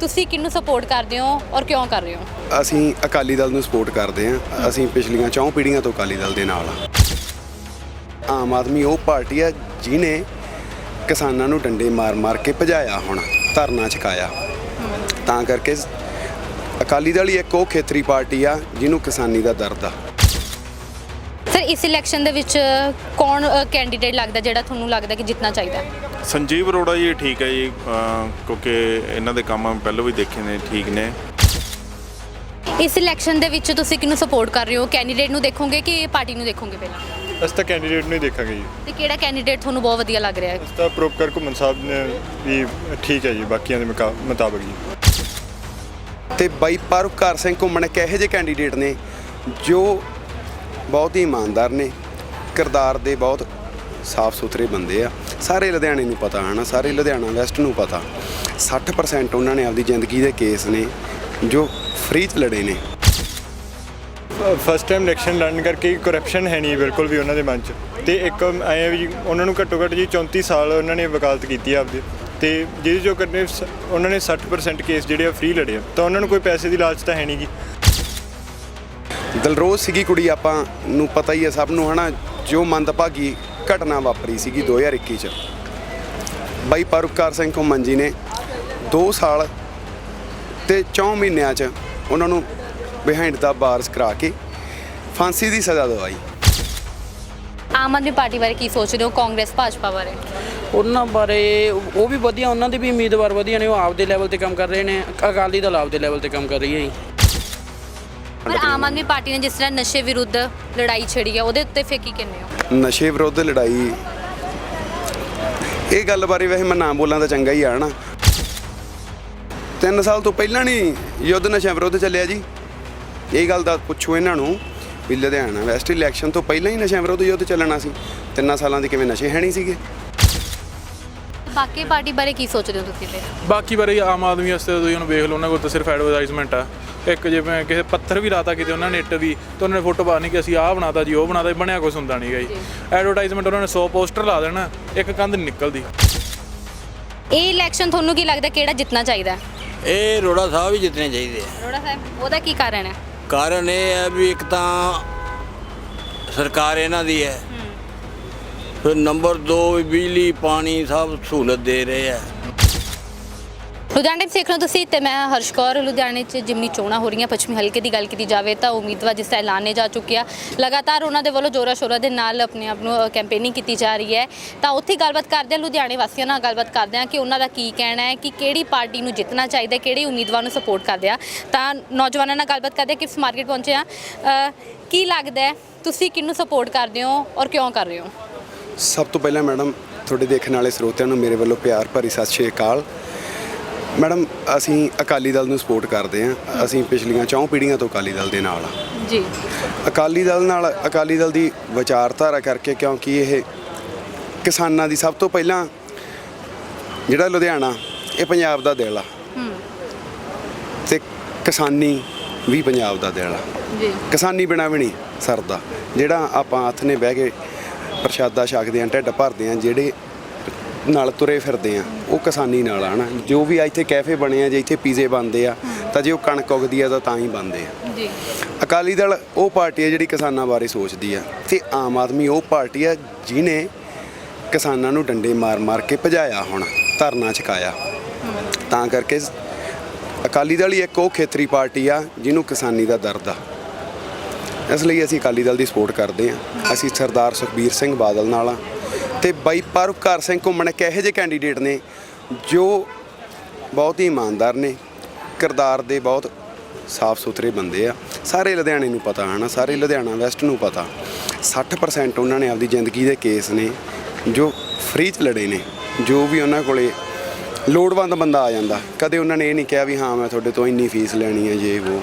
ਤੁਸੀਂ ਕਿਹਨੂੰ ਸਪੋਰਟ ਕਰਦੇ ਹੋ ਔਰ ਕਿਉਂ ਕਰ ਰਹੇ ਹੋ? ਅਸੀਂ ਅਕਾਲੀ ਦਲ ਨੂੰ ਸਪੋਰਟ ਕਰਦੇ ਹਾਂ। ਅਸੀਂ ਪਿਛਲੀਆਂ ਚੌਂ ਪੀੜ੍ਹੀਆਂ ਤੋਂ ਅਕਾਲੀ ਦਲ ਦੇ ਨਾਲ ਆ ਆਮ ਆਦਮੀ ਉਹ ਪਾਰਟੀ ਆ ਜਿਹਨੇ ਕਿਸਾਨਾਂ ਨੂੰ ਡੰਡੇ ਮਾਰ-ਮਾਰ ਕੇ ਭਜਾਇਆ ਹੁਣ ਧਰਨਾ ਚਕਾਇਆ। ਤਾਂ ਕਰਕੇ ਅਕਾਲੀ ਦਲ ਹੀ ਇੱਕ ਉਹ ਖੇਤਰੀ ਪਾਰਟੀ ਆ ਜਿਹਨੂੰ ਕਿਸਾਨੀ ਦਾ ਦਰਦ ਆ। ਸਰ ਇਸ ਇਲੈਕਸ਼ਨ ਦੇ ਵਿੱਚ ਕੌਣ ਕੈਂਡੀਡੇਟ ਲੱਗਦਾ ਜਿਹੜਾ ਤੁਹਾਨੂੰ ਲੱਗਦਾ ਕਿ ਜਿੱਤਣਾ ਚਾਹੀਦਾ? ਹੈ ਸੰਜੀਵ ਅਰੋੜਾ ਜੀ ਠੀਕ ਹੈ ਜੀ ਅਹ ਕਿਉਂਕਿ ਇਹਨਾਂ ਦੇ ਕੰਮ ਪਹਿਲਾਂ ਵੀ ਦੇਖੇ ਨੇ ਠੀਕ ਨੇ। ਇਸ ਇਲੈਕਸ਼ਨ ਦੇ ਵਿੱਚ ਤੁਸੀਂ ਕਿਹਨੂੰ ਸਪੋਰਟ ਕਰ ਰਹੇ ਹੋ? ਕੈਂਡੀਡੇਟ ਨੂੰ ਦੇਖੋਗੇ ਕਿ ਪਾਰਟੀ ਨੂੰ ਦੇਖੋਗੇ ਪਹਿਲਾਂ? ਅਸੀਂ ਤਾਂ ਕੈਂਡੀਡੇਟ ਨੂੰ ਹੀ ਦੇਖਾਂਗੇ ਜੀ। ਤੇ ਕਿਹੜਾ ਕੈਂਡੀਡੇਟ ਤੁਹਾਨੂੰ ਬਹੁਤ ਵਧੀਆ ਲੱਗ ਰਿਹਾ ਹੈ? ਅਸੀਂ ਤਾਂ ਪ੍ਰੋਪਰ ਘੁੰਮਣ ਸਾਹਿਬ ਨੇ ਵੀ ਠੀਕ ਹੈ ਜੀ ਬਾਕੀਆਂ ਦੇ ਮੁਕਾ- ਮੁਤਾਬਕ ਜੀ। ਤੇ ਬਾਈ ਪਰਉਪਕਾਰ ਸਿੰਘ ਘੁੰਮਣ ਇੱਕ ਇਹੋ ਜਿਹੇ ਕੈਂਡੀਡੇਟ ਨੇ ਜੋ ਬਹੁਤ ਹੀ ਇਮਾਨਦਾਰ ਨੇ ਕਿਰਦਾਰ ਦੇ ਬਹੁਤ ਸਾਫ਼ ਸੁਥਰੇ ਬੰਦੇ ਆ। ਸਾਰੇ ਲੁਧਿਆਣੇ ਨੂੰ ਪਤਾ ਹਨਾ? ਸਾਰੇ ਲੁਧਿਆਣਾ ਵੈਸਟ ਨੂੰ ਪਤਾ। 60% ਉਹਨਾਂ ਨੇ ਆਪਦੀ ਜ਼ਿੰਦਗੀ ਦੇ ਕੇਸ ਨੇ ਜੋ ਫ੍ਰੀ ਚ ਲੜੇ ਨੇ। ਫਸਟ ਟਾਈਮ ਇਲੈਕਸ਼ਨ ਲੜਨ ਕਰਕੇ ਕਰਪਸ਼ਨ ਹੈ ਨਹੀਂ ਬਿਲਕੁਲ ਵੀ ਉਹਨਾਂ ਦੇ ਮਨ 'ਚ। ਤੇ ਇੱਕ ਐਂ ਆ ਵੀ ਉਹਨਾਂ ਨੂੰ ਘੱਟੋ ਘੱਟ ਜੀ 34 ਸਾਲ ਉਹਨਾਂ ਨੇ ਵਕਾਲਤ ਕੀਤੀ ਆ ਆਪਦੀ। ਤੇ ਜਿਹਦੇ ਜੋ ਕਰਨੇ ਉਹਨਾਂ ਨੇ 60% ਕੇਸ ਜਿਹੜੇ ਆ ਫ੍ਰੀ ਲੜੇ ਆ। ਤਾਂ ਉਹਨਾਂ ਨੂੰ ਕੋਈ ਪੈਸੇ ਦੀ ਲਾਲਚ ਤਾਂ ਹੈ ਨਹੀਂਗੀ ਦਲਰੋਜ਼ ਸੀਗੀ ਕੁੜੀ ਆਪਾਂ ਨੂੰ ਪਤਾ ਹੀ ਹੈ ਸਭ ਨੂੰ ਹਨਾ? ਜੋ ਮੰਦਭਾਗੀ ਘਟਨਾ ਵਾਪਰੀ ਸੀਗੀ 2021 ਚ। ਬਾਈ ਪਰਉਪਕਾਰ ਸਿੰਘ ਘੁੰਮਣ ਜੀ ਨੇ 2 ਸਾਲ ਤੇ 4 ਮਹੀਨਿਆਂ ਚ ਉਹਨਾਂ ਨੂੰ ਬਿਹਾਈਂਡ ਦਾ ਬਾਰਸ ਕਰਾ ਕੇ ਫਾਂਸੀ ਦੀ ਸਜ਼ਾ ਦਵਾਈ। ਆਮ ਆਦਮੀ ਪਾਰਟੀ ਬਾਰੇ ਕੀ ਸੋਚਦੇ ਹੋ? ਕਾਂਗਰਸ ਭਾਜਪਾ ਬਾਰੇ? ਉਹਨਾਂ ਬਾਰੇ ਉਹ ਵੀ ਵਧੀਆ ਉਹਨਾਂ ਦੇ ਵੀ ਉਮੀਦਵਾਰ ਵਧੀਆ ਨੇ ਉਹ ਆਪਦੇ ਲੈਵਲ ਤੇ ਕੰਮ ਕਰ ਰਹੇ ਨੇ ਅਕਾਲੀ ਦਲ ਆਪਦੇ ਲੈਵਲ ਤੇ ਕੰਮ ਕਰ ਰਹੀ ਹੈ ਜੀ। ਪਰ ਆਮ ਆਦਮੀ ਪਾਰਟੀ ਨੇ ਜਿਸ ਤਰ੍ਹਾਂ ਨਸ਼ੇ ਵਿਰੁੱਧ ਲੜਾਈ ਛੇੜੀ ਹੈ ਉਹਦੇ ਉੱਤੇ ਫੇਰ ਕੀ ਕਹਿੰਦੇ ਹੋ? ਨਸ਼ੇ ਵਿਰੁੱਧ ਲੜਾਈ ਇਹ ਗੱਲ ਬਾਰੇ ਵੈਸੇ ਮੈਂ ਨਾ ਬੋਲਾਂ ਤਾਂ ਚੰਗਾ ਹੀ ਆ ਹਨਾ? ਤਿੰਨ ਸਾਲ ਤੋਂ ਪਹਿਲਾਂ ਨਹੀਂ ਯੁੱਧ ਨਸ਼ਿਆਂ ਵਿਰੁੱਧ ਚੱਲਿਆ ਜੀ। ਇਹ ਗੱਲ ਦਾ ਪੁੱਛੋ ਇਹਨਾਂ ਨੂੰ ਵੀ ਲੁਧਿਆਣਾ ਵੈਸਟ ਇਲੈਕਸ਼ਨ ਤੋਂ ਪਹਿਲਾਂ ਹੀ ਨਸ਼ਿਆਂ ਵਿਰੁੱਧ ਯੁੱਧ ਚੱਲਣਾ ਸੀ। ਤਿੰਨਾਂ ਸਾਲਾਂ ਦੇ ਕਿਵੇਂ ਨਸ਼ੇ ਹੈ ਨਹੀਂ ਸੀਗੇ? ਬਾਕੀ ਪਾਰਟੀ ਬਾਰੇ ਕੀ ਸੋਚਦੇ ਹੋ ਤੁਸੀਂ ਫਿਰ? ਬਾਕੀ ਬਾਰੇ ਆਮ ਆਦਮੀ ਵਾਸਤੇ ਤਾਂ ਤੁਸੀਂ ਹੁਣ ਵੇਖ ਲਓ ਉਹਨਾਂ ਕੋਲ ਤਾਂ ਸਿਰਫ ਐਡਵਰਟਾਈਜ਼ਮੈਂਟ ਆ। ਇੱਕ ਜਿਵੇਂ ਕਿਸੇ ਪੱਥਰ ਵੀ ਲਾਤਾ ਕਿਤੇ ਉਹਨਾਂ ਨੇ ਇੱਟ ਵੀ ਤਾਂ ਉਹਨਾਂ ਨੇ ਫੋਟੋ ਪਾ ਨਹੀਂ ਕਿ ਅਸੀਂ ਆਹ ਬਣਾਤਾ ਜੀ ਉਹ ਬਣਾਤਾ ਬਣਿਆ ਕੁਛ ਹੁੰਦਾ ਨਹੀਂਗਾ ਜੀ। ਐਡਵਰਟਾਈਜ਼ਮੈਂਟ ਉਹਨਾਂ ਨੇ 100 ਪੋਸਟਰ ਲਾ ਦੇਣਾ ਇੱਕ ਕੰਧ ਨਿਕਲਦੀ। ਇਹ ਇਲੈਕਸ਼ਨ ਤੁਹਾਨੂੰ ਕੀ ਲੱਗਦਾ ਕਿਹੜਾ ਜਿੱਤਣਾ ਚਾਹੀਦਾ? ਇਹ ਰੋੜਾ ਸਾਹਿਬ ਹੀ ਜਿੱਤਣੇ ਚਾਹੀਦੇ ਆ। ਅਰੋੜਾ ਸਾਹਿਬ ਉਹਦਾ ਕੀ ਕਾਰਨ ਹੈ? ਕਾਰਨ ਇਹ ਹੈ ਵੀ ਇੱਕ ਤਾਂ ਸਰਕਾਰ ਇਹਨਾਂ ਦੀ ਹੈ। ਫਿਰ ਨੰਬਰ 2 ਬਿਜਲੀ ਪਾਣੀ ਸਭ ਸਹੂਲਤ ਦੇ ਰਹੇ ਆ। ਲੁਧਿਆਣੇ ਤੋਂ ਦੇਖ ਰਹੇ ਤੁਸੀਂ? ਤੇ ਮੈਂ ਹਰਸ਼ ਕੌਰ, ਲੁਧਿਆਣੇ 'ਚ ਜਿੰਨੀ ਚੋਣਾਂ ਹੋ ਰਹੀਆਂ, ਪੱਛਮੀ ਹਲਕੇ ਦੀ ਗੱਲ ਕੀਤੀ ਜਾਵੇ ਤਾਂ ਉਮੀਦਵਾਰ ਜਿਸ ਦਾ ਐਲਾਨੇ ਨੇ ਜਾ ਚੁੱਕਿਆ ਲਗਾਤਾਰ ਉਹਨਾਂ ਦੇ ਵੱਲੋਂ ਜੋਰਾ ਸ਼ੋਰਾ ਦੇ ਨਾਲ ਆਪਣੇ ਆਪ ਨੂੰ ਕੈਂਪੇਨਿੰਗ ਕੀਤੀ ਜਾ ਰਹੀ ਹੈ। ਤਾਂ ਉੱਥੇ ਗੱਲਬਾਤ ਕਰਦੇ ਹਾਂ, ਲੁਧਿਆਣੇ ਵਾਸੀਆਂ ਨਾਲ ਗੱਲਬਾਤ ਕਰਦੇ ਹਾਂ ਕਿ ਉਹਨਾਂ ਦਾ ਕੀ ਕਹਿਣਾ ਹੈ, ਕਿ ਕਿਹੜੀ ਪਾਰਟੀ ਨੂੰ ਜਿੱਤਣਾ ਚਾਹੀਦਾ ਕਿਹੜੇ ਉਮੀਦਵਾਰ ਨੂੰ ਸਪੋਰਟ ਕਰਦੇ ਆ। ਤਾਂ ਨੌਜਵਾਨਾਂ ਨਾਲ ਗੱਲਬਾਤ ਕਰਦੇ ਹਾਂ ਕਿਸ ਮਾਰਕੀਟ ਪਹੁੰਚੇ ਆ ਕੀ ਲੱਗਦਾ ਹੈ, ਤੁਸੀਂ ਕਿਹਨੂੰ ਸਪੋਰਟ ਕਰਦੇ ਹੋ ਔਰ ਕਿਉਂ ਕਰ ਰਹੇ ਹੋ? ਸਭ ਤੋਂ ਪਹਿਲਾਂ ਮੈਡਮ, ਤੁਹਾਡੇ ਦੇਖਣ ਵਾਲੇ ਸਰੋਤਿਆਂ ਨੂੰ ਮੇਰੇ ਵੱਲੋਂ ਪਿਆਰ ਭਰੀ ਸਤਿ ਸ਼੍ਰੀ ਅਕਾਲ। ਮੈਡਮ ਅਸੀਂ ਅਕਾਲੀ ਦਲ ਨੂੰ ਸਪੋਰਟ ਕਰਦੇ ਹਾਂ। ਅਸੀਂ ਪਿਛਲੀਆਂ ਚੌਂ ਪੀੜ੍ਹੀਆਂ ਤੋਂ ਅਕਾਲੀ ਦਲ ਦੇ ਨਾਲ ਆ ਜੀ। ਅਕਾਲੀ ਦਲ ਨਾਲ ਅਕਾਲੀ ਦਲ ਦੀ ਵਿਚਾਰਧਾਰਾ ਕਰਕੇ ਕਿਉਂਕਿ ਇਹ ਕਿਸਾਨਾਂ ਦੀ ਸਭ ਤੋਂ ਪਹਿਲਾਂ ਜਿਹੜਾ ਲੁਧਿਆਣਾ ਇਹ ਪੰਜਾਬ ਦਾ ਦਿਲ ਆ। ਤੇ ਕਿਸਾਨੀ ਵੀ ਪੰਜਾਬ ਦਾ ਦਿਲ ਆ। ਜੀ। ਕਿਸਾਨੀ ਬਿਨਾਂ ਵੀ ਨਹੀਂ ਸਰਦਾ। ਜਿਹੜਾ ਆਪਾਂ ਹੱਥ ਨੇ ਬਹਿ ਕੇ ਪ੍ਰਸ਼ਾਦਾ ਛਕਦੇ ਆਂ ਢਿੱਡ ਭਰਦੇ ਆਂ ਜਿਹੜੇ ਨਾਲ ਤੁਰੇ ਫਿਰਦੇ ਆ ਉਹ ਕਿਸਾਨੀ ਨਾਲ ਆ ਨਾ ਜੋ ਵੀ ਇੱਥੇ ਕੈਫੇ ਬਣੇ ਆ ਜੇ ਇੱਥੇ ਪੀਜ਼ੇ ਬਣਦੇ ਆ ਤਾਂ ਜੇ ਉਹ ਕਣਕ ਉਗਦੀ ਆ ਤਾਂ ਤਾਂ ਹੀ ਬਣਦੇ ਆ। ਜੀ। ਅਕਾਲੀ ਦਲ ਉਹ ਪਾਰਟੀ ਹੈ ਜਿਹੜੀ ਕਿਸਾਨਾਂ ਬਾਰੇ ਸੋਚਦੀ ਆ ਤੇ ਆਮ ਆਦਮੀ ਉਹ ਪਾਰਟੀ ਆ ਜਿਹਨੇ ਕਿਸਾਨਾਂ ਨੂੰ ਡੰਡੇ ਮਾਰ-ਮਾਰ ਕੇ ਭਜਾਇਆ ਹੁਣ ਧਰਨਾ ਚਕਾਇਆ ਤਾਂ ਕਰਕੇ ਅਕਾਲੀ ਦਲ ਹੀ ਇੱਕ ਉਹ ਖੇਤਰੀ ਪਾਰਟੀ ਆ ਜਿਹਨੂੰ ਕਿਸਾਨੀ ਦਾ ਦਰਦ ਆ। ਇਸ ਲਈ ਅਸੀਂ ਅਕਾਲੀ ਦਲ ਦੀ ਸਪੋਰਟ ਕਰਦੇ ਆ। ਅਸੀਂ ਸਰਦਾਰ ਸੁਖਬੀਰ ਸਿੰਘ ਬਾਦਲ ਨਾਲ ਆ। ਤੇ ਬਾਈ ਪਰਉਪਕਾਰ ਸਿੰਘ ਘੁੰਮਣ ਇੱਕ ਇਹੋ ਜਿਹੇ ਕੈਂਡੀਡੇਟ ਨੇ ਜੋ ਬਹੁਤ ਹੀ ਇਮਾਨਦਾਰ ਨੇ, ਕਿਰਦਾਰ ਦੇ ਬਹੁਤ ਸਾਫ਼ ਸੁਥਰੇ ਬੰਦੇ ਆ। ਸਾਰੇ ਲੁਧਿਆਣੇ ਨੂੰ ਪਤਾ, ਹਨਾ? ਸਾਰੇ ਲੁਧਿਆਣਾ ਵੈਸਟ ਨੂੰ ਪਤਾ। 60% ਉਹਨਾਂ ਨੇ ਆਪਦੀ ਜ਼ਿੰਦਗੀ ਦੇ ਕੇਸ ਨੇ, ਜੋ ਫ੍ਰੀ ਚ ਲੜੇ ਨੇ। ਜੋ ਵੀ ਉਹਨਾਂ ਕੋਲੇ ਲੋੜਵੰਦ ਬੰਦਾ ਆ ਜਾਂਦਾ। ਕਦੇ ਉਹਨਾਂ ਨੇ ਇਹ ਨਹੀਂ ਕਿਹਾ ਵੀ, ਹਾਂ, ਮੈਂ ਤੁਹਾਡੇ ਤੋਂ ਇੰਨੀ ਫੀਸ ਲੈਣੀ ਹੈ ਜੇ ਉਹ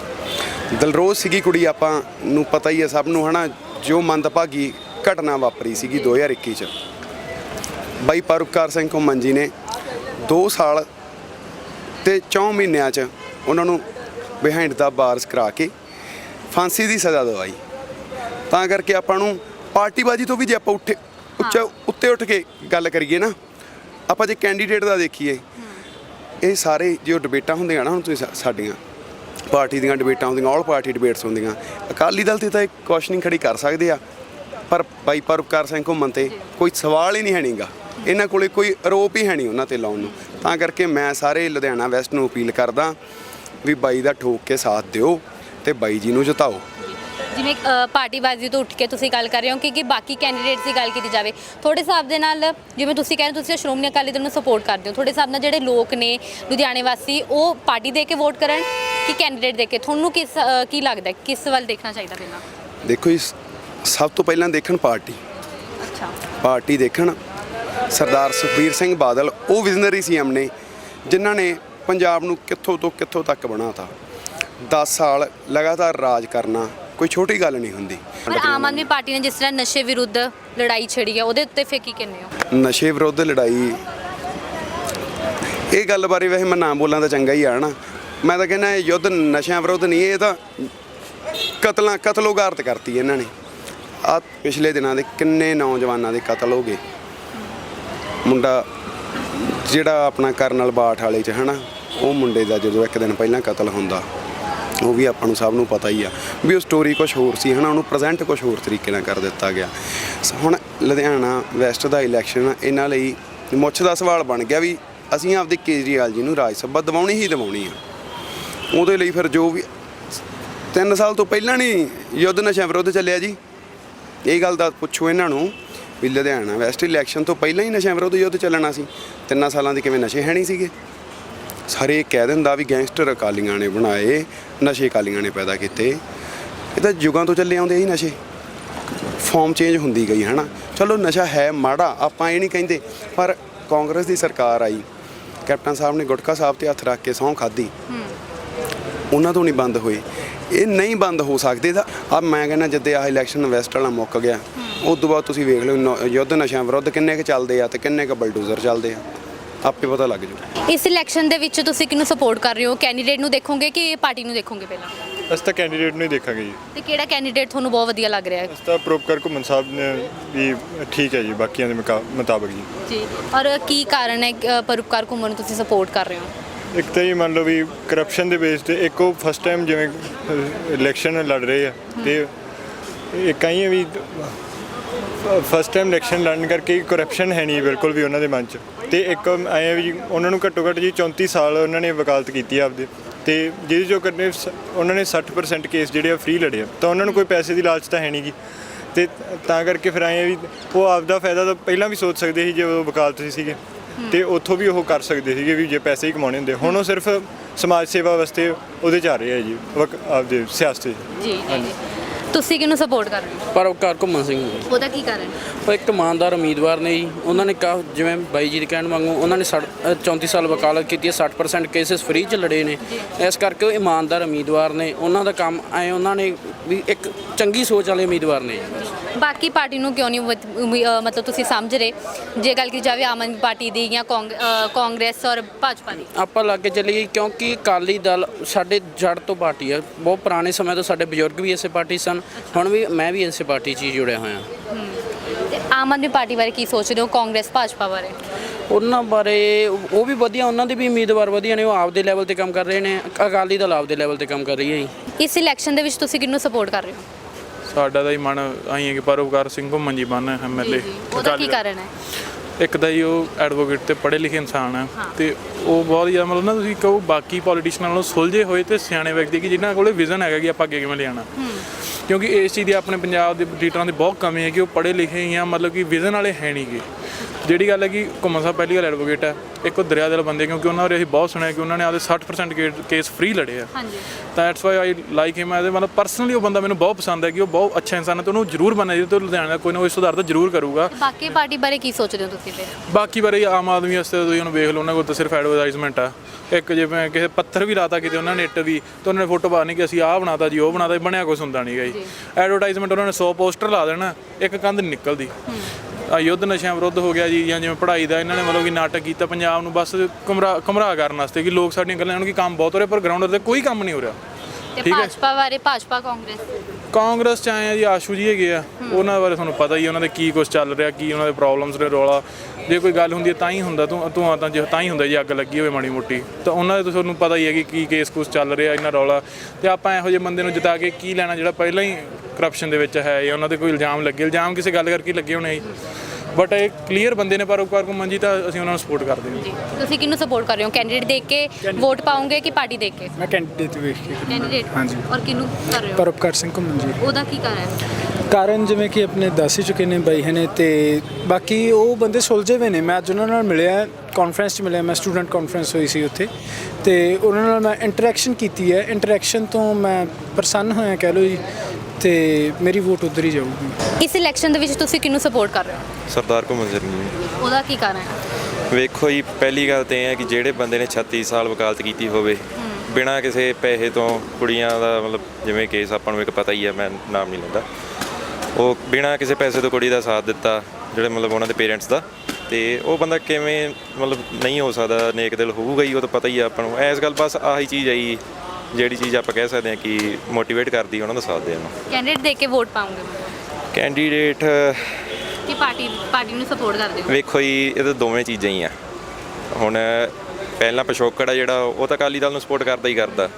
ਦਲਰੋਜ਼ ਸੀਗੀ ਕੁੜੀ ਆਪਾਂ ਨੂੰ ਪਤਾ ਹੀ ਹੈ ਸਭ ਨੂੰ, ਹਨਾ? ਜੋ ਮੰਦਭਾਗੀ ਘਟਨਾ ਵਾਪਰੀ ਸੀਗੀ 2021 ਚ। ਬਾਈ ਪਰਉਪਕਾਰ ਸਿੰਘ ਘੁੰਮਣ ਜੀ ਨੇ 2 ਸਾਲ ਤੇ 4 ਮਹੀਨਿਆਂ ਚ ਉਹਨਾਂ ਨੂੰ ਬਿਹਾਈਂਡ ਦਾ ਬਾਰਸ ਕਰਾ ਕੇ ਫਾਂਸੀ ਦੀ ਸਜ਼ਾ ਦਵਾਈ। ਤਾਂ ਕਰਕੇ ਆਪਾਂ ਨੂੰ ਪਾਰਟੀਬਾਜੀ ਤੋਂ ਵੀ ਜੇ ਆਪਾਂ ਉੱਠੇ ਉੱਚਾ ਉੱਤੇ ਉੱਠ ਕੇ ਗੱਲ ਕਰੀਏ ਨਾ ਆਪਾਂ ਜੇ ਕੈਂਡੀਡੇਟ ਦਾ ਦੇਖੀਏ ਇਹ ਸਾਰੇ ਜੋ ਡਿਬੇਟਾਂ ਹੁੰਦੀਆਂ ਨਾ ਹੁਣ ਤੁਸੀਂ ਸਾਡੀਆਂ ਪਾਰਟੀ ਦੀਆਂ ਡਿਬੇਟਾਂ ਹੁੰਦੀਆਂ ਆਲ ਪਾਰਟੀ ਡਿਬੇਟਸ ਹੁੰਦੀਆਂ ਅਕਾਲੀ ਦਲ ਤੇ ਤਾਂ ਇਹ ਕੁਐਸਚਨਿੰਗ ਖੜੀ ਕਰ ਸਕਦੇ ਆ ਪਰ ਭਾਈ ਪਰਉਪਕਾਰ ਸਿੰਘ ਘੁੰਮਣ ਤੇ ਕੋਈ ਸਵਾਲ ਹੀ ਨਹੀਂ ਹੈ ਨਹੀਂਗਾ ਇਹਨਾਂ ਕੋਲੇ ਕੋਈ ਆਰੋਪ ਹੀ ਹੈ ਨਹੀਂ ਉਹਨਾਂ ਤੇ ਲਾਉਣ ਨੂੰ। ਤਾਂ ਕਰਕੇ ਮੈਂ ਸਾਰੇ ਲੁਧਿਆਣਾ ਵੈਸਟ ਨੂੰ ਅਪੀਲ ਕਰਦਾ ਵੀ ਬਾਈ ਦਾ ਠੋਕ ਕੇ ਸਾਥ ਦਿਓ ਤੇ ਬਾਈ ਜੀ ਨੂੰ ਜਿਤਾਓ। ਜਿਵੇਂ ਅ, ਪਾਰਟੀਬਾਜ਼ੀ ਤੋਂ ਉੱਠ ਕੇ ਤੁਸੀਂ ਗੱਲ ਕਰ ਰਹੇ ਹੋ ਕਿ ਕਿ ਬਾਕੀ ਕੈਂਡੀਡੇਟਸ ਦੀ ਗੱਲ ਕੀਤੀ ਜਾਵੇ। ਤੁਹਾਡੇ ਹਿਸਾਬ ਦੇ ਨਾਲ ਜਿਵੇਂ ਤੁਸੀਂ ਕਹਿੰਦੇ ਤੁਸੀਂ ਸ਼੍ਰੋਮਣੀ ਅਕਾਲੀ ਦਲ ਨੂੰ ਸਪੋਰਟ ਕਰਦੇ ਹੋ। ਤੁਹਾਡੇ ਹਿਸਾਬ ਨਾਲ ਜਿਹੜੇ ਲੋਕ ਨੇ ਲੁਧਿਆਣੇ ਵਾਸੀ ਉਹ ਪਾਰਟੀ ਦੇ ਕੇ ਵੋਟ ਕਰਨ ਕਿ ਕੈਂਡੀਡੇਟ ਦੇ ਕੇ? ਤੁਹਾਨੂੰ ਕਿਸ ਅ, ਕੀ ਲੱਗਦਾ ਹੈ? ਕਿਸ ਵੱਲ ਦੇਖਣਾ ਚਾਹੀਦਾ ਪਹਿਲਾਂ? ਦੇਖੋ ਜੀ ਸ- ਸਭ ਤੋਂ ਪਹਿਲਾਂ ਦੇਖਣ ਪਾਰਟੀ। ਅੱਛਾ। ਪਾਰਟੀ ਦੇਖਣ ਸਰਦਾਰ ਸੁਖਬੀਰ ਸਿੰਘ ਬਾਦਲ ਉਹ ਵਿਜ਼ਨਰੀ ਸੀਐਮ ਨੇ ਜਿਨ੍ਹਾਂ ਨੇ ਪੰਜਾਬ ਨੂੰ ਕਿੱਥੋਂ ਤੋਂ ਕਿੱਥੋਂ ਤੱਕ ਬਣਾਤਾ। 10 ਸਾਲ ਲਗਾਤਾਰ ਰਾਜ ਕਰਨਾ ਕੋਈ ਛੋਟੀ ਗੱਲ ਨਹੀਂ ਹੁੰਦੀ। ਆਮ ਆਦਮੀ ਪਾਰਟੀ ਨੇ ਜਿਸ ਤਰ੍ਹਾਂ ਨਸ਼ੇ ਵਿਰੁੱਧ ਲੜਾਈ ਛੇੜੀ ਹੈ ਉਹਦੇ ਉੱਤੇ ਫੇਰ ਕੀ ਕਹਿੰਦੇ ਹੋ? ਨਸ਼ੇ ਵਿਰੁੱਧ ਲੜਾਈ ਇਹ ਗੱਲ ਬਾਰੇ ਵੈਸੇ ਮੈਂ ਨਾ ਬੋਲਾਂ ਤਾਂ ਚੰਗਾ ਹੀ ਆ ਨਾ ਮੈਂ ਤਾਂ ਕਹਿੰਦਾ ਇਹ ਯੁੱਧ ਨਸ਼ਿਆਂ ਵਿਰੁੱਧ ਨਹੀਂ ਇਹ ਤਾਂ ਕਤਲਾਂ ਕਤਲੋਗਾਰਤ ਕਰਤੀ ਇਹਨਾਂ ਨੇ। ਆ ਪਿਛਲੇ ਦਿਨਾਂ ਦੇ ਕਿੰਨੇ ਨੌਜਵਾਨਾਂ ਦੇ ਕਤਲ ਹੋ ਗਏ। ਮੁੰਡਾ ਜਿਹੜਾ ਆਪਣਾ ਕਰਨਲ ਬਾਠ ਵਾਲੇ ਚ, ਹਨਾ, ਉਹ ਮੁੰਡੇ ਦਾ ਜਦੋਂ ਇੱਕ ਦਿਨ ਪਹਿਲਾਂ ਕਤਲ ਹੁੰਦਾ, ਉਹ ਵੀ ਆਪਾਂ ਨੂੰ ਸਭ ਨੂੰ ਪਤਾ ਹੀ ਆ ਵੀ ਉਹ ਸਟੋਰੀ ਕੁਝ ਹੋਰ ਸੀ, ਹਨਾ, ਉਹਨੂੰ ਪ੍ਰੈਜ਼ੈਂਟ ਕੁਝ ਹੋਰ ਤਰੀਕੇ ਨਾਲ ਕਰ ਦਿੱਤਾ ਗਿਆ। ਸ- ਹੁਣ ਲੁਧਿਆਣਾ ਵੈਸਟ ਦਾ ਇਲੈਕਸ਼ਨ ਇਹਨਾਂ ਲਈ ਮੁੱਛ ਦਾ ਸਵਾਲ ਬਣ ਗਿਆ ਵੀ ਅਸੀਂ ਆਪਦੇ ਕੇਜਰੀਵਾਲ ਜੀ ਨੂੰ ਰਾਜ ਸਭਾ ਦਿਵਾਉਣੀ ਹੀ ਦਿਵਾਉਣੀ ਆ। ਉਹਦੇ ਲਈ ਫਿਰ ਜੋ ਵੀ 3 ਸਾਲ ਤੋਂ ਪਹਿਲਾਂ ਨਹੀਂ ਯੁੱਧ ਨਸ਼ਿਆਂ ਵਿਰੁੱਧ ਚੱਲਿਆ ਜੀ। ਇਹ ਗੱਲ ਦਾ ਪੁੱਛੋ ਇਹਨਾਂ ਨੂੰ ਵੀ ਲੁਧਿਆਣਾ, ਵੈਸਟ ਇਲੈਕਸ਼ਨ ਤੋਂ ਪਹਿਲਾਂ ਹੀ ਨਸ਼ਿਆਂ ਵਿਰੁੱਧ ਯੁੱਧ ਚੱਲਣਾ ਸੀ। ਤਿੰਨਾਂ ਸਾਲਾਂ ਦੀ ਕਿਵੇਂ ਨਸ਼ੇ ਹੈ ਨਹੀਂ ਸੀਗੇ? ਸਾਰੇ ਕਹਿ ਦਿੰਦਾ ਵੀ ਗੈਂਗਸਟਰ ਅਕਾਲੀਆਂ ਨੇ ਬਣਾਏ, ਨਸ਼ੇ ਅਕਾਲੀਆਂ ਨੇ ਪੈਦਾ ਕੀਤੇ। ਇਹ ਤਾਂ ਯੁਗਾਂ ਤੋਂ ਚੱਲੇ ਆਉਂਦੇ ਹੀ ਨਸ਼ੇ। ਫਾਰਮ ਚੇਂਜ ਹੁੰਦੀ ਗਈ ਹਨਾ ਚਲੋ ਨਸ਼ਾ ਹੈ ਮਾੜਾ, ਆਪਾਂ ਇਹ ਨਹੀਂ ਕਹਿੰਦੇ, ਪਰ ਕਾਂਗਰਸ ਦੀ ਸਰਕਾਰ ਆਈ। ਕੈਪਟਨ ਸਾਹਿਬ ਨੇ ਗੁਟਕਾ ਸਾਹਿਬ ਤੇ ਹੱਥ ਰੱਖ ਕੇ ਸਹੁੰ ਖਾਧੀ। ਉਹਨਾਂ ਤੋਂ ਨਹੀਂ ਬੰਦ ਹੋਏ। ਇਹ ਨਹੀਂ ਬੰਦ ਹੋ ਸਕਦੇ ਤਾਂ ਆ ਮੈਂ ਕਹਿੰਦਾ ਜਿੱਦੇ ਆਹ ਇਲੈਕਸ਼ਨ ਵੈਸਟ ਵਾਲਾ ਮੁੱਕ ਗਿਆ। ਉਸ ਤੋਂ ਬਾਅਦ ਤੁਸੀਂ ਵੇਖ ਲਓ ਨੌ- ਯੁੱਧ ਨਸ਼ਿਆਂ ਵਿਰੁੱਧ ਕਿੰਨੇ ਕੁ ਚੱਲਦੇ ਆ ਤੇ ਕਿੰਨੇ ਕੁ ਬਲਡੋਜ਼ਰ ਚੱਲਦੇ ਆ। ਆਪੇ ਪਤਾ ਲੱਗ ਜੂ। ਇਸ ਇਲੈਕਸ਼ਨ ਦੇ ਵਿੱਚ ਤੁਸੀਂ ਕਿਹਨੂੰ ਸਪੋਰਟ ਕਰ ਰਹੇ ਹੋ? ਕੈਂਡੀਡੇਟ ਨੂੰ ਦੇਖੋਗੇ ਕਿ ਪਾਰਟੀ ਨੂੰ ਦੇਖੋਗੇ ਪਹਿਲਾਂ? ਅਸੀਂ ਤਾਂ ਕੈਂਡੀਡੇਟ ਨੂੰ ਹੀ ਦੇਖਾਂਗੇ ਜੀ। ਤੇ ਕਿਹੜਾ ਕੈਂਡੀਡੇਟ ਤੁਹਾਨੂੰ ਬਹੁਤ ਵਧੀਆ ਲੱਗ ਰਿਹਾ ਹੈ? ਅਸੀਂ ਤਾਂ ਪ੍ਰੋਪਰ ਘੁੰਮਣ ਸਾਹਿਬ ਨੇ ਵੀ ਠੀਕ ਹੈ ਜੀ ਬਾਕੀਆਂ ਦੇ ਮੁਕਾ- ਮੁਤਾਬਕ ਜੀ। ਜੀ। ਔਰ ਕੀ ਕਾਰਨ ਹੈ ਅ, ਪਰਉਪਕਾਰ ਘੁੰਮਣ ਨੂੰ ਤੁਸੀਂ ਸਪੋਰਟ ਕਰ ਰਹੇ ਹੋ? ਇੱਕ ਤਾਂ ਇਹ ਮੰਨ ਲਓ ਵੀ ਕਰਪਸ਼ਨ ਦੇ ਬੇਸ ਤੇ ਇੱਕ ਉਹ ਫਸਟ ਟਾਈਮ ਜਿਵੇਂ ਇਲੈਕਸ਼ਨ ਲੜ ਰਹੇ ਆ ਤੇ ਇੱਕ ਆਈ ਹੈ ਵੀ ਫਸਟ ਟਾਈਮ ਇਲੈਕਸ਼ਨ ਲੜਨ ਕਰਕੇ ਕਰਪਸ਼ਨ ਹੈ ਨਹੀਂ ਬਿਲਕੁਲ ਵੀ ਉਹਨਾਂ ਦੇ ਮਨ 'ਚ। ਤੇ ਇੱਕ ਆ ਵੀ ਉਹਨਾਂ ਨੂੰ ਘੱਟੋ ਘੱਟ ਜੀ 34 ਸਾਲ ਉਹਨਾਂ ਨੇ ਵਕਾਲਤ ਕੀਤੀ ਆਪਦੇ। ਤੇ ਜਿਹਦੇ ਜੋ ਕਰਨੇ ਉਹਨਾਂ ਨੇ 60% ਕੇਸ ਜਿਹੜੇ ਆ ਫ੍ਰੀ ਲੜੇ ਆ। ਤਾਂ ਉਹਨਾਂ ਨੂੰ ਕੋਈ ਪੈਸੇ ਦੀ ਲਾਲਚ ਤਾਂ ਹੈ ਨਹੀਂਗੀ ਤੇ ਤਾਂ ਕਰਕੇ ਫਿਰ ਆ ਵੀ ਉਹ ਆਪਦਾ ਫਾਇਦਾ ਤਾਂ ਪਹਿਲਾਂ ਵੀ ਸੋਚ ਸਕਦੇ ਸੀ ਜੇ ਉਹ ਵਕਾਲਤ ਸੀਗੇ। ਤੇ ਉੱਥੋਂ ਵੀ ਉਹ ਕਰ ਸਕਦੇ ਸੀਗੇ ਵੀ ਜੇ ਪੈਸੇ ਹੀ ਕਮਾਉਣੇ ਹੁੰਦੇ। ਹੁਣ ਉਹ ਸਿਰਫ ਸਮਾਜ ਸੇਵਾ ਵਾਸਤੇ ਉਹਦੇ ਚ ਆ ਰਹੇ ਆ ਜੀ। ਆਪਦੇ ਸਿਆਸਤ ਜੀ ਜੀ ਤੁਸੀਂ ਕਿਹਨੂੰ ਸਪੋਰਟ ਕਰ ਰਹੇ ਹੋ? ਪਰਉਪਕਾਰ ਘੁੰਮਣ ਸਿੰਘ ਜੀ। ਉਹਦਾ ਕੀ ਕਾਰਨ? ਉਹ ਇੱਕ ਇਮਾਨਦਾਰ ਉਮੀਦਵਾਰ ਨੇ ਜੀ। ਉਹਨਾਂ ਨੇ ਕਹਾ ਜਿਵੇਂ ਬਾਈ ਜੀ ਦੇ ਕਹਿਣ ਵਾਂਗੂ ਉਹਨਾਂ ਨੇ ਸੜ- ਅ, 34 ਸਾਲ ਵਕਾਲਤ ਕੀਤੀ ਹੈ 60% ਕੇਸਿਸ ਫ੍ਰੀ ਚ ਲੜੇ ਨੇ। ਇਸ ਕਰਕੇ ਉਹ ਇਮਾਨਦਾਰ ਉਮੀਦਵਾਰ ਨੇ। ਉਹਨਾਂ ਦਾ ਕੰਮ ਐ ਉਹਨਾਂ ਨੇ ਵੀ ਇੱਕ ਚੰਗੀ ਸੋਚ ਵਾਲੇ ਉਮੀਦਵਾਰ ਨੇ ਜੀ। ਬਾਕੀ ਪਾਰਟੀ ਨੂੰ ਕਿਉਂ ਨਹੀਂ ਮਤਲਬ ਤੁਸੀਂ ਸਮਝ ਰਹੇ? ਜੇ ਗੱਲ ਕੀਤੀ ਜਾਵੇ ਆਮ ਆਦਮੀ ਪਾਰਟੀ ਦੀ ਜਾਂ ਕਾਂਗਰਸ ਔਰ ਭਾਜਪਾ ਦੀ। ਆਪਾਂ ਲੱਗ ਕੇ ਚੱਲੀਏ ਕਿਉਂਕਿ ਅਕਾਲੀ ਦਲ ਸਾਡੇ ਜੜ ਤੋਂ ਪਾਰਟੀ ਹੈ ਬਹੁਤ ਪੁਰਾਣੇ ਸਮੇਂ ਤੋਂ ਸਾਡੇ ਬਜ਼ੁਰਗ ਵੀ ਇਸੇ ਪਾਰਟੀ ਸਨ। ਹੁਣ ਵੀ ਮੈਂ ਵੀ ਇਸੇ ਪਾਰਟੀ 'ਚ ਹੀ ਜੁੜਿਆ ਹੋਇਆ। ਤੇ ਆਮ ਆਦਮੀ ਪਾਰਟੀ ਬਾਰੇ ਕੀ ਸੋਚਦੇ ਹੋ? ਕਾਂਗਰਸ ਭਾਜਪਾ ਬਾਰੇ? ਉਹਨਾਂ ਬਾਰੇ ਉਹ ਵੀ ਵਧੀਆ ਉਹਨਾਂ ਦੇ ਵੀ ਉਮੀਦਵਾਰ ਵਧੀਆ ਨੇ। ਉਹ ਆਪਦੇ ਲੈਵਲ ਤੇ ਕੰਮ ਕਰ ਰਹੇ ਨੇ। ਅਕਾਲੀ ਦਲ ਆਪਦੇ ਲੈਵਲ ਤੇ ਕੰਮ ਕਰ ਰਹੀ ਹੈ ਜੀ। ਇਸ ਇਲੈਕਸ਼ਨ ਦੇ ਵਿੱਚ ਤੁਸੀਂ ਕਿਹਨੂੰ ਸਪੋਰਟ ਕਰ ਰਹੇ ਹੋ? ਸਾਡਾ ਤਾਂ ਹੀ ਮਨ ਆਈ ਹੈ ਕਿ ਪਰਉਪਕਾਰ ਸਿੰਘ ਘੁੰਮਣ ਜੀ ਬਣ ਐਮਐਲਏ ਉਹਦਾ ਕੀ ਕਾਰਨ ਹੈ? ਇੱਕ ਤਾਂ ਜੀ ਉਹ ਐਡਵੋਕੇਟ ਤੇ ਪੜ੍ਹੇ ਲਿਖੇ ਇਨਸਾਨ ਆ ਤੇ ਉਹ ਬਹੁਤ ਜ਼ਿਆਦਾ ਮਤਲਬ ਨਾ ਤੁਸੀਂ ਕਹੋ ਬਾਕੀ ਪੋਲੀਟੀਸ਼ੀਅਨਾਂ ਨਾਲੋਂ ਸੁਲਝੇ ਹੋਏ ਤੇ ਸਿਆਣੇ ਵਿਅਕਤੀ ਕਿ ਜਿਨ੍ਹਾਂ ਕੋਲੇ ਵਿਜ਼ਨ ਹੈਗਾ ਕਿ ਆਪਾਂ ਅੱਗੇ ਕਿਵੇਂ ਲਿਆਣਾ ਕਿਉਂਕਿ ਇਸ ਚੀਜ਼ ਦੀ ਆਪਣੇ ਪੰਜਾਬ ਦੇ ਲੀਡਰਾਂ ਦੀ ਬਹੁਤ ਕਮੀ ਹੈ ਕਿ ਉਹ ਪੜ੍ਹੇ ਲਿਖੇ ਹੀ ਆ ਮਤਲਬ ਕਿ ਵਿਜ਼ਨ ਵਾਲੇ ਹੈ ਨਹੀਂਗੇ ਜਿਹੜੀ ਗੱਲ ਹੈ ਕਿ ਘੁੰਮਣ ਸਾਹਿਬ ਪਹਿਲੀ ਗੱਲ ਐਡਵੋਕੇਟ ਹੈ ਇੱਕ ਉਹ ਦਰਿਆ ਦਿਲ ਬੰਦੇ ਕਿਉਂਕਿ ਉਹਨਾਂ ਬਾਰੇ ਅਸੀਂ ਬਹੁਤ ਸੁਣਿਆ ਕਿ ਉਹਨਾਂ ਨੇ ਆਪਦੇ 60% ਕੇਸ ਫ੍ਰੀ ਲੜੇ ਆ। ਹਾਂਜੀ। ਤਾਂ that's why I like him as ਮਤਲਬ ਪਰਸਨਲੀ ਉਹ ਬੰਦਾ ਮੈਨੂੰ ਬਹੁਤ ਪਸੰਦ ਹੈ ਕਿ ਉਹ ਬਹੁਤ ਅੱਛਾ ਇਨਸਾਨ ਹੈ ਤੇ ਉਹਨੂੰ ਜ਼ਰੂਰ ਬਣਨਾ ਚਾਹੀਦਾ ਤੇ ਲੁਧਿਆਣਾ ਦਾ ਕੋਈ ਨਾ ਕੋਈ ਸੁਧਾਰ ਤਾਂ ਜ਼ਰੂਰ ਕਰੂਗਾ। ਬਾਕੀ ਪਾਰਟੀ ਬਾਰੇ ਕੀ ਸੋਚਦੇ ਹੋ ਤੁਸੀਂ ਫਿਰ? ਬਾਕੀ ਬਾਰੇ ਆਮ ਆਦਮੀ ਵਾਸਤੇ ਤਾਂ ਤੁਸੀਂ ਉਹਨੂੰ ਵੇਖ ਲਓ ਉਹਨਾਂ ਕੋਲ ਤਾਂ ਸਿਰਫ ਐਡਵਰਟਾਈਜ਼ਮੈਂਟ ਆ। ਇੱਕ ਜਿਵੇਂ ਕਿਸੇ ਪੱਥਰ ਵੀ ਲਾਤਾ ਕਿਤੇ ਉਹਨਾਂ ਨੇ ਇੱਟ ਵੀ ਤੇ ਉਹਨਾਂ ਨੇ ਫੋਟੋ ਪਾ ਨਹੀਂ ਕਿ ਅਸੀਂ ਆਹ ਬਣਾਤਾ ਜੀ ਉਹ ਬਣਾਤਾ ਬਣਿਆ ਕੁਛ ਹੁੰਦਾ ਨਹੀਂਗਾ ਜੀ। ਐਡਵਰਟਾਈਜ਼ਮੈਂਟ ਉਹਨਾਂ ਨੇ 100 ਪੋਸਟਰ ਲਾ ਦੇਣਾ ਇੱਕ ਕੰਧ ਨਿਕਲਦੀ। ਯੁੱਧ ਨਸ਼ਿਆਂ ਵਿਰੁੱਧ ਹੋ ਗਿਆ ਜੀ ਜਾਂ ਜਿਵੇਂ ਪੜ੍ਹਾਈ ਦਾ ਇਹਨਾਂ ਨੇ ਮਤਲਬ ਕਿ ਨਾਟਕ ਕੀਤਾ ਪੰਜਾਬ ਨੂੰ ਬਸ ਗੁੰਮਰਾਹ ਗੁੰਮਰਾਹ ਕਰਨ ਵਾਸਤੇ ਕਿ ਲੋਕ ਸਾਡੀਆਂ ਗੱਲਾਂ ਨੂੰ ਕਿ ਕੰਮ ਬਹੁਤ ਹੋ ਰਿਹਾ ਪਰ ਗਰਾਊਂਡ ਤੇ ਕੋਈ ਕੰਮ ਨਹੀਂ ਹੋ ਰਿਹਾ। ਤੇ। ਭਾਜਪਾ ਬਾਰੇ ਭਾਜਪਾ ਕਾਂਗਰਸ? ਕਾਂਗਰਸ ਚ ਆਏ ਆ ਜੀ ਆਸ਼ੂ ਜੀ ਹੈਗੇ ਆ। ਉਹਨਾਂ ਬਾਰੇ ਤੁਹਾਨੂੰ ਪਤਾ ਹੀ ਉਹਨਾਂ ਦੇ ਕੀ ਕੁਝ ਚੱਲ ਰਿਹਾ ਕੀ ਉਹਨਾਂ ਦੇ ਪ੍ਰੋਬਲਮਸ ਨੇ ਰੌਲਾ। ਜੇ ਕੋਈ ਗੱਲ ਹੁੰਦੀ ਹੈ ਤਾਂ ਹੀ ਹੁੰਦਾ ਤੂੰ ਤੂੰ ਤਾਂ ਜੇ ਤਾਂ ਹੀ ਹੁੰਦਾ ਜੇ ਅੱਗ ਲੱਗੀ ਹੋਵੇ ਮਾੜੀ ਮੋਟੀ। ਤਾਂ ਉਹਨਾਂ ਦੇ ਤਾਂ ਤੁਹਾਨੂੰ ਪਤਾ ਹੀ ਹੈ ਕਿ ਕੀ ਕੇਸ ਕੁਸ ਚੱਲ ਰਿਹਾ ਇੰਨਾ ਰੌਲਾ। ਤੇ ਆਪਾਂ ਇਹੋ ਜਿਹੇ ਬੰਦੇ ਨੂੰ ਜਿਤਾ ਕੇ ਕੀ ਲੈਣਾ ਜਿਹੜਾ ਪਹਿਲਾਂ ਹੀ ਕਰਪਸ਼ਨ ਦੇ ਵਿੱਚ ਹੈ ਜਾਂ ਉਹਨਾਂ ਤੇ ਕੋਈ ਇਲਜ਼ਾਮ ਲੱਗੇ। ਇਲਜ਼ਾਮ ਕਿਸੇ ਗੱਲ ਕਰਕੇ ਲੱਗੇ ਹੋਣੇ ਬਟ ਇਹ ਕਲੀਅਰ ਬੰਦੇ ਨੇ ਪਰਉਪਕਾਰ ਘੁੰਮਣ ਜੀ ਤਾਂ ਅਸੀਂ ਉਹਨਾਂ ਨੂੰ ਸਪੋਰਟ ਕਰਦੇ ਹਾਂ। ਜੀ ਤੁਸੀਂ ਕਿਹਨੂੰ ਸਪੋਰਟ ਕਰ ਰਹੇ ਹੋ? ਕੈਂਡੀਡੇਟ ਦੇਖ ਕੇ ਵੋਟ ਪਾਉਂਗੇ ਕਿ ਪਾਰਟੀ ਦੇਖ ਕੇ? ਮੈਂ ਕੈਂਡੀਡੇਟ ਵੇਖ ਕੇ ਕੈਂਡੀਡੇਟ ਹਾਂਜੀ। ਔਰ ਕਿਹਨੂੰ ਕਰ ਰਹੇ ਹੋ? ਪਰਉਪਕਾਰ ਸਿੰਘ ਘੁੰਮਣ ਜੀ। ਉਹਦਾ ਕੀ ਕਾਰਨ ਹੈ? ਕਾਰਨ ਜਿਵੇਂ ਕਿ ਆਪਣੇ ਦੱਸ ਹੀ ਚੁੱਕੇ ਨੇ ਬਾਈ ਨੇ ਤੇ ਬਾਕੀ ਉਹ ਬੰਦੇ ਸੁਲਝੇ ਹੋਏ ਨੇ। ਮੈਂ ਅੱਜ ਉਹਨਾਂ ਨਾਲ ਮਿਲਿਆ ਕਾਨਫਰੰਸ 'ਚ ਮਿਲਿਆ ਮੈਂ ਸਟੂਡੈਂਟ ਕਾਨਫਰੰਸ ਹੋਈ ਸੀ ਉੱਥੇ ਤੇ ਉਹਨਾਂ ਨਾਲ ਮੈਂ ਇੰਟਰੈਕਸ਼ਨ ਕੀਤੀ ਹੈ। ਇੰਟਰੈਕਸ਼ਨ ਤੋਂ ਮੈਂ ਪ੍ਰਸੰਨ ਹੋਇਆ ਕਹਿ ਲਓ ਜੀ ਤੇ ਮੇਰੀ ਵੋਟ ਉਧਰ ਹੀ ਜਾਊਗੀ। ਇਸ ਇਲੈਕਸ਼ਨ ਦੇ ਵਿੱਚ ਤੁਸੀਂ ਕਿਹਨੂੰ ਸਪੋਰਟ ਕਰ ਰਹੇ ਹੋ? ਸਰਦਾਰ ਘੁੰਮਣ ਸਿੰਘ ਜੀ ਉਹਦਾ ਕੀ ਕਾਰਨ ਹੈ? ਵੇਖੋ ਜੀ ਪਹਿਲੀ ਗੱਲ ਤੇ ਇਹ ਹੈ ਕਿ ਜਿਹੜੇ ਬੰਦੇ ਨੇ 36 ਸਾਲ ਵਕਾਲਤ ਕੀਤੀ ਹੋਵੇ ਬਿਨਾਂ ਕਿਸੇ ਪੈਸੇ ਤੋਂ ਕੁੜੀਆਂ ਦਾ ਮਤਲਬ ਜਿਵੇਂ ਕੇਸ ਆਪਾਂ ਨੂੰ ਇੱਕ ਪਤਾ ਹੀ ਹੈ ਮੈਂ ਨਾਮ ਨਹੀਂ ਲੈਂਦਾ। ਉਹ ਬਿਨਾਂ ਕਿਸੇ ਪੈਸੇ ਤੋਂ ਕੁੜੀ ਦਾ ਸਾਥ ਦਿੱਤਾ ਜਿਹੜੇ ਮਤਲਬ ਉਹਨਾਂ ਦੇ ਪੇਰੈਂਟਸ ਦਾ। ਤੇ ਉਹ ਬੰਦਾ ਕਿਵੇਂ ਮਤਲਬ ਨਹੀਂ ਹੋ ਸਕਦਾ ਨੇਕ ਦਿਲ ਹੋਊਗਾ ਹੀ ਉਹ ਤਾਂ ਪਤਾ ਹੀ ਆ ਆਪਾਂ ਨੂੰ। ਇਸ ਗੱਲ ਬਸ ਆਹੀ ਚੀਜ਼ ਆਈ ਜਿਹੜੀ ਚੀਜ਼ ਆਪਾਂ ਕਹਿ ਸਕਦੇ ਹਾਂ ਕਿ ਮੋਟੀਵੇਟ ਕਰਦੀ ਉਹਨਾਂ ਦਾ ਸਾਥ ਦੇਣ ਨੂੰ। ਕੈਂਡੀਡੇਟ ਦੇਖ ਕੇ ਵੋਟ ਪਾਉਂਗੇ ਕੈਂਡੀਡੇਟ ਕਿ ਪਾਰਟੀ ਪਾਰਟੀ ਨੂੰ ਸਪੋਰਟ ਕਰਦੇ ਹੋ? ਵੇਖੋ ਜੀ ਇਹ ਤਾਂ ਦੋਵੇਂ ਚੀਜ਼ਾਂ ਹੀ ਆ। ਹੁਣ ਪਹਿਲਾਂ ਪਿਛੋਕੜ ਆ ਜਿਹੜਾ ਉਹ ਤਾਂ ਅਕਾਲੀ ਦਲ ਨੂੰ ਸਪੋਰਟ ਕਰਦਾ ਹੀ ਕਰਦਾ।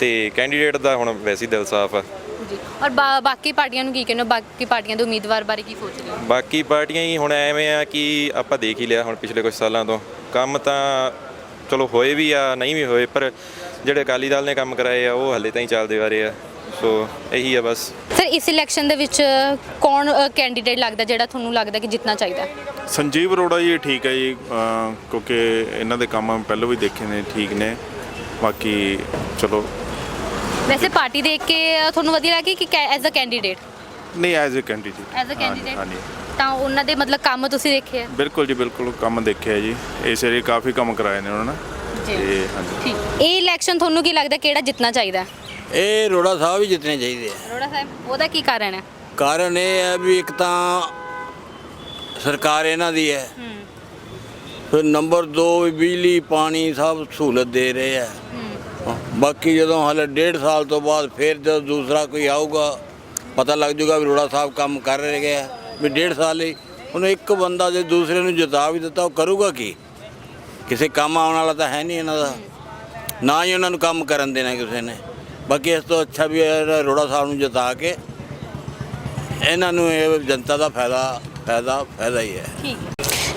ਤੇ ਕੈਂਡੀਡੇਟ ਦਾ ਹੁਣ ਵੈਸੇ ਹੀ ਦਿਲ ਸਾਫ਼ ਆ। ਜੀ ਔਰ ਬਾ- ਬਾਕੀ ਪਾਰਟੀਆਂ ਨੂੰ ਕੀ ਕਹਿੰਦੇ ਹੋ ਬਾਕੀ ਪਾਰਟੀਆਂ ਦੇ ਉਮੀਦਵਾਰ ਬਾਰੇ ਕੀ ਸੋਚਦੇ ਹੋ? ਬਾਕੀ ਪਾਰਟੀਆਂ ਹੀ ਹੁਣ ਐਵੇਂ ਆ ਕਿ ਆਪਾਂ ਦੇਖ ਹੀ ਲਿਆ ਹੁਣ ਪਿਛਲੇ ਕੁਝ ਸਾਲਾਂ ਤੋਂ। ਕੰਮ ਤਾਂ ਚਲੋ ਹੋਏ ਵੀ ਆ ਨਹੀਂ ਵੀ ਹੋਏ ਪਰ ਜਿਹੜੇ ਅਕਾਲੀ ਦਲ ਨੇ ਕੰਮ ਕਰਾਏ ਆ ਉਹ ਹਲੇ ਤਾਂ ਹੀ ਚੱਲਦੇ ਆ ਰਹੇ ਆ। ਸੋ ਇਹੀ ਆ ਬਸ। ਸਰ ਇਸ ਇਲੈਕਸ਼ਨ ਦੇ ਵਿੱਚ ਕੌਣ ਕੈਂਡੀਡੇਟ ਲੱਗਦਾ ਜਿਹੜਾ ਤੁਹਾਨੂੰ ਲੱਗਦਾ ਕਿ ਜਿੱਤਣਾ ਚਾਹੀਦਾ? ਹੈ? ਸੰਜੀਵ ਅਰੋੜਾ ਜੀ ਠੀਕ ਹੈ ਜੀ ਕਿਉਂਕਿ ਇਹਨਾਂ ਦੇ ਕੰਮ ਪਹਿਲਾਂ ਵੀ ਦੇਖੇ ਨੇ ਠੀਕ ਨੇ। ਬਾਕੀ ਚਲੋ ਵੈਸੇ ਪਾਰਟੀ ਦੇਖ ਕੇ ਤੁਹਾਨੂੰ ਵਧੀਆ ਲੱਗੀ ਕਿ ਐਜ਼ ਅ ਕੈਂਡੀਡੇਟ ਨਹੀਂ as a candidate as a candidate ਹਾਂਜੀ। ਤਾਂ ਉਹਨਾਂ ਦੇ ਮਤਲਬ ਕੰਮ ਤੁਸੀਂ ਦੇਖੇ ਆ? ਬਿਲਕੁਲ ਜੀ ਬਿਲਕੁਲ ਕੰਮ ਦੇਖਿਆ ਜੀ। ਇਸ ਏਰੀਏ ਕਾਫੀ ਕੰਮ ਕਰਾਏ ਨੇ ਉਹਨਾਂ ਨੇ। ਤੇ ਹਾਂਜੀ। ਠੀਕ। ਇਹ ਇਲੈਕਸ਼ਨ ਤੁਹਾਨੂੰ ਕੀ ਲੱਗਦਾ ਕਿਹੜਾ ਜਿੱਤਣਾ ਚਾਹੀਦਾ? ਇਹ ਰੋੜਾ ਸਾਹਿਬ ਹੀ ਜਿੱਤਣੇ ਚਾਹੀਦੇ ਆ। ਅਰੋੜਾ ਸਾਹਿਬ ਉਹਦਾ ਕੀ ਕਾਰਨ ਹੈ? ਕਾਰਨ ਇਹ ਹੈ ਵੀ ਇੱਕ ਤਾਂ ਸਰਕਾਰ ਇਹਨਾਂ ਦੀ ਹੈ। ਫਿਰ ਨੰਬਰ 2 ਬਿਜਲੀ ਪਾਣੀ ਸਭ ਸਹੂਲਤ ਦੇ ਰਹੇ ਆ। ਬਾਕੀ ਜਦੋਂ ਹਾਲੇ ਡੇਢ ਸਾਲ ਤੋਂ ਬਾਅਦ ਫਿਰ ਜਦੋਂ ਦੂਸਰਾ ਕੋਈ ਆਊਗਾ, ਪਤਾ ਲੱਗ ਜੂਗਾ ਵੀ ਰੋੜਾ ਸਾਹਿਬ ਕੰਮ ਕਰ ਰਹੇ ਆ। ਵੀ ਡੇਢ ਸਾਲ ਹੀ ਉਹਨੇ ਇੱਕ ਬੰਦਾ ਜੇ ਦੂਸਰੇ ਨੂੰ ਜਿਤਾ ਵੀ ਦਿੱਤਾ, ਉਹ ਕਰੂਗਾ ਕੀ? ਕਿਸੇ ਕੰਮ ਆਉਣ ਵਾਲਾ ਤਾਂ ਹੈ ਨਹੀਂ ਇਹਨਾਂ ਦਾ। ਨਾ ਹੀ ਉਹਨਾਂ ਨੂੰ ਕੰਮ ਕਰਨ ਦੇਣਾ ਕਿਸੇ ਨੇ। ਬਾਕੀ ਇਸ ਤੋਂ ਅੱਛਾ ਵੀ ਇਹ ਰੋੜਾ ਸਾਹਿਬ ਨੂੰ ਜਿਤਾ ਕੇ ਇਹਨਾਂ ਨੂੰ ਇਹ ਜਨਤਾ ਦਾ ਫਾਇਦਾ ਫਾਇਦਾ ਫਾਇਦਾ ਹੀ ਹੈ। ਠੀਕ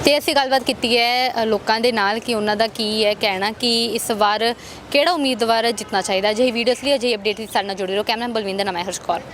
ਤੇ ਅਸੀਂ ਗੱਲਬਾਤ ਕੀਤੀ ਹੈ ਲੋਕਾਂ ਦੇ ਨਾਲ ਕਿ ਉਹਨਾਂ ਦਾ ਕੀ ਹੈ ਕਹਿਣਾ ਕਿ ਇਸ ਵਾਰ ਕਿਹੜਾ ਉਮੀਦਵਾਰ ਜਿੱਤਣਾ ਚਾਹੀਦਾ ਅਜਿਹੀ ਵੀਡੀਓਸ ਲਈ ਅਜਿਹੀ ਅਪਡੇਟ ਲਈ ਸਾਡੇ ਨਾਲ ਜੁੜੇ ਰਹੋ। ਕੈਮਰਾ ਬਲਵਿੰਦਰ ਨਾਮ ਹੈ ਹਰਸ਼ ਕੌਰ।